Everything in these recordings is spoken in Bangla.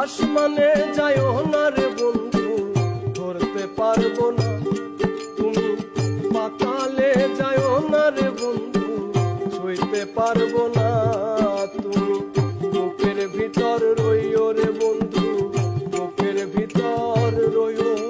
আসমানে যায় না রে বন্ধু, ধরতে পারব না। তুমি পাতালে যায় না রে বন্ধু ছুঁইতে পারব না। তুমি বুকের ভিতর রইও রে বন্ধু, বুকের ভিতর রইও।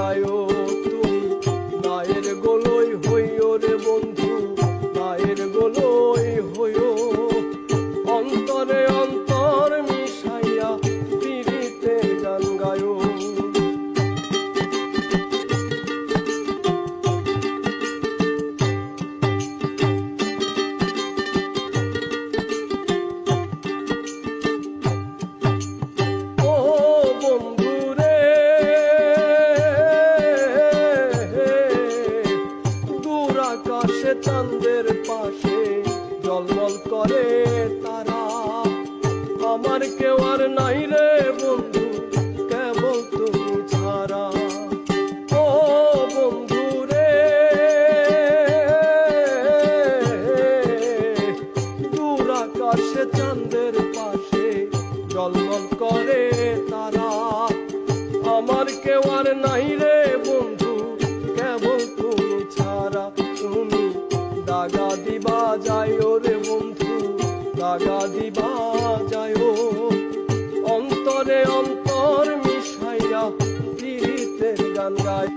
পীড়িতের আকাশে চাঁদের পাশে জলমল করে তারা। আমার কেউ আর নাই রে বন্ধু, কেবল তুমি ছাড়া। ও বন্ধু রে, দূর আকাশে চাঁদের পাশে জলমল করে তারা। আমার কেউ আর নাই রে বন্ধু লাগা দিবা যায় রে বন্ধু, লাগা দিবা যাই অন্তরে অন্তর মিশাইয়া পীড়িতের গান গায়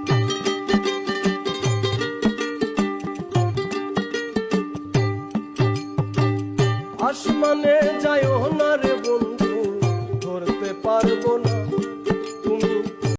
আসমানে যায় না রে বন্ধু, ধরতে পারব না